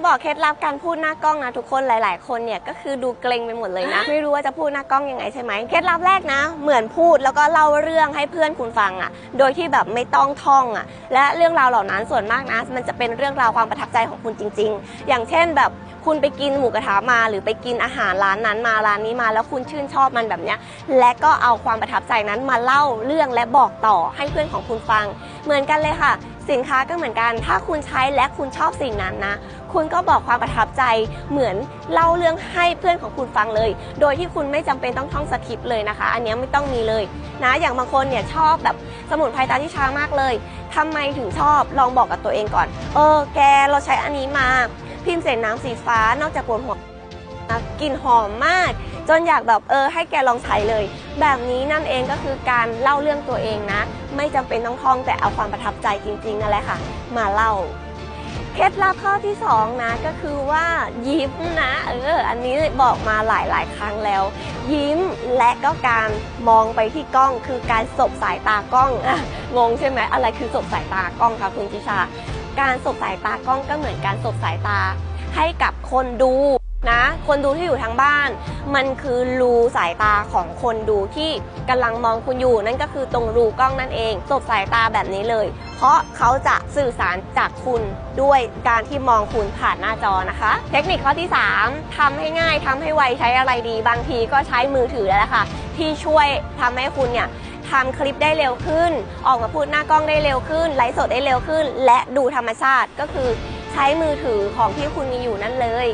มาบอกเคล็ดลับการพูดหน้ากล้องนะทุกคนหลาย ๆ คนเนี่ยก็คือดูเกรงไปหมดเลยนะ ไม่รู้ว่าจะพูดหน้ากล้องยังไงใช่ไหมเคล็ดลับแรกนะ เหมือนพูดแล้วก็เล่าเรื่องให้เพื่อนคุณฟังอะ่ะ โดยที่แบบไม่ต้องท่องอะ่ะ และเรื่องราวเหล่านั้นส่วนมากนะ มันจะเป็นเรื่องราวความประทับใจของคุณจริง ๆ อย่างเช่นแบบคุณไปกินหมูกระทะมา หรือไปกินอาหารร้านนั้นมาร้านนี้มา แล้วคุณชื่นชอบมันแบบเนี้ยและก็เอาความประทับใจนั้นมาเล่าเรื่องและบอกต่อให้เพื่อนของคุณฟัง เหมือนกันเลยค่ะ สินค้าก็เหมือนกัน ถ้าคุณใช้และคุณชอบสิ่งนั้นนะ คุณก็บอกความประทับใจเหมือนเล่าเรื่องให้เพื่อนของคุณฟังเลย โดยที่คุณไม่จำเป็นต้องท่องสคริปต์เลยนะคะ อันนี้ไม่ต้องมีเลยนะอย่างบางคนเนี่ยชอบแบบสมุนไพรตาที่ช้ามากเลยทำไมถึงชอบลองบอกกับตัวเองก่อน เออ แกเราใช้อันนี้มา พิมพ์เสร็จน้ำสีฟ้านอกจากปวดหัวกลิ่นหอมมาก จนอยากแบบเออให้แกลองใช้เลย แบบนี้นั่นเองก็คือการเล่าเรื่องตัวเองนะ ไม่จำเป็นต้องท่องแต่เอาความประทับใจจริงๆนั่นแหละค่ะ มาเล่า เคล็ดลับข้อที่สองนะก็คือว่ายิ้มนะเอออันนี้บอกมาหลายๆ ครั้งแล้ว ยิ้มและก็การมองไปที่กล้องคือการสบสายตากล้องงงใช่ไหมอะไรคือสบสายตากล้องคะคุณจิชา การสบสายตากล้องก็เหมือนการสบสายตาให้กับคนดู นะ คนดูที่อยู่ทางบ้าน มันคือรูสายตาของคนดูที่กำลังมองคุณอยู่ นั่นก็คือตรงรูกล้องนั่นเองสบสายตาแบบนี้เลย เพราะเขาจะสื่อสารจากคุณด้วยการที่มองคุณผ่านหน้าจอนะคะ เทคนิคข้อที่ 3ทำให้ง่ายทำให้ไวใช้อะไรดี บางทีก็ใช้มือถือแล้วละค่ะ ที่ช่วยทำให้คุณเนี่ยทำคลิปได้เร็วขึ้น ออกมาพูดหน้ากล้องได้เร็วขึ้น ไลฟ์สดได้เร็วขึ้น และดูธรรมชาติก็คือ ใช้มือถือของที่คุณมีอยู่นั่นเลย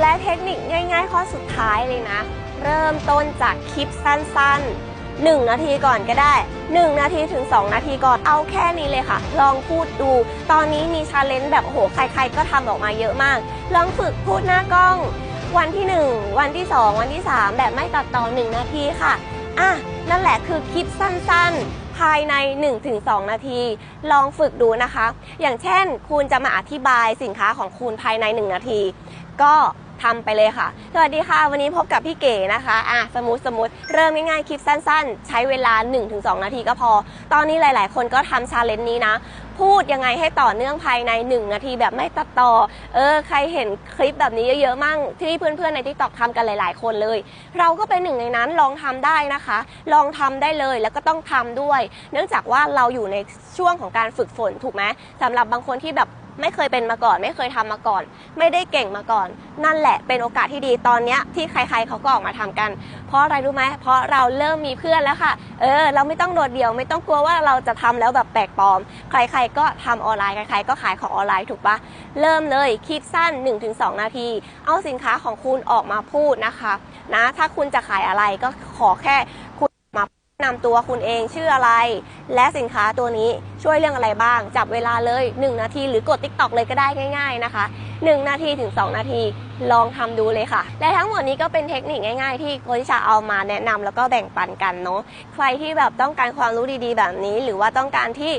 และเทคนิคง่าย ๆ ข้อสุดท้ายเลยนะ เริ่มต้นจากคลิปสั้น ๆ1 นาทีก่อนก็ได้ 1 นาทีถึง 2 นาทีก่อนเอาแค่นี้เลยค่ะ ลองพูดดู ตอนนี้มีชาเลนจ์แบบโหใคร ๆ ก็ทำออกมาเยอะมาก ลองฝึกพูดหน้ากล้อง วันที่ 1 วันที่ 2 วันที่ 3 แบบไม่ตัดต่อ 1 นาทีค่ะ อะ นั่นแหละคือคลิปสั้นๆ ภายใน 1-2 นาที ลองฝึกดูนะคะ อย่างเช่น คุณจะมาอธิบายสินค้าของคุณภายใน 1 นาที ก็ทำไปเลยค่ะ สวัสดีค่ะ วันนี้พบกับพี่เก๋นะคะ อะ สมูทสมูทเริ่มง่ายๆ คลิปสั้นๆ ใช้เวลา 1-2 นาทีก็พอ ตอนนี้หลายๆ คนก็ทำชาเลนจ์นี้นะ พูดยังไงให้ต่อเนื่องภายใน 1 นาทีแบบไม่ตัดต่อ เออ ใครเห็นคลิปแบบนี้เยอะๆมั่งที่เพื่อนๆในทิกตอกทำกันหลาย ๆ คนเลย เราก็เป็นหนึ่งในนั้นลองทำได้นะคะ ลองทำได้เลยแล้วก็ต้องทำด้วย เนื่องจากว่าเราอยู่ในช่วงของการฝึกฝนถูกไหมสำหรับบางคนที่แบบ ไม่เคยเป็นมาก่อน ไม่เคยทำมาก่อน ไม่ได้เก่งมาก่อน นั่นแหละเป็นโอกาสที่ดีตอนเนี้ยที่ใครๆเขาก็ออกมาทำกัน เพราะอะไรรู้ไหมเพราะเราเริ่มมีเพื่อนแล้วค่ะ เออ เราไม่ต้องโดดเดี่ยวไม่ต้องกลัวว่าเราจะทำแล้วแบบแปลกปลอม ใครๆก็ทำออนไลน์ใครๆก็ขายของออนไลน์ถูกปะเริ่มเลยคลิปสั้น 1-2 นาที เอาสินค้าของคุณออกมาพูดนะคะ นะ ถ้าคุณจะขายอะไรก็ขอแค่ นำตัวคุณเองชื่ออะไร และสินค้าตัวนี้ช่วยเรื่องอะไรบ้าง จับเวลาเลย 1 นาทีหรือกด TikTok เลยก็ได้ง่าย ๆนะคะ 1 นาทีถึง 2 นาทีลองทำดูเลยค่ะ และทั้งหมดนี้ก็เป็นเทคนิคง่ายๆ ที่โคชชาเอามาแนะนำแล้วก็แบ่งปันกันเนาะใครที่แบบต้องการความรู้ดีๆ แบบนี้ หรือว่าต้องการที่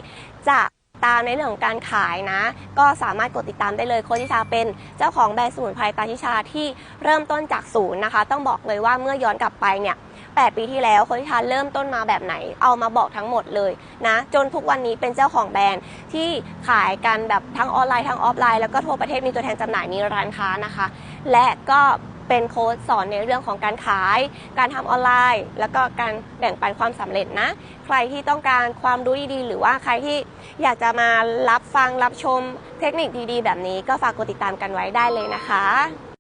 จะตามในเรื่องของการขายนะ ก็สามารถกดติดตามได้เลยโคชิชาเป็นเจ้าของแบรนด์สมุนไพรตาทิชาที่เริ่มต้นจากศูนย์นะคะ ต้องบอกเลยว่าเมื่อย้อนกลับไปเนี่ย 8 ปีที่แล้วโคชทิชาเริ่มต้นมาแบบไหน เอามาบอกทั้งหมดเลยนะจนทุกวันนี้เป็นเจ้าของแบรนด์ที่ขายกันแบบทั้งออนไลน์ทั้งออฟไลน์แล้วก็ทั่วประเทศมีตัวแทนจำหน่ายมีร้านค้านะคะ และก็เป็นโค้ชสอนในเรื่องของการขาย การทำออนไลน์ แล้วก็การแบ่งปันความสำเร็จนะ ใครที่ต้องการความรู้ดีๆ หรือว่าใครที่อยากจะมารับฟังรับชมเทคนิคดีๆ แบบนี้ก็ฝากกดติดตามกันไว้ได้เลยนะคะ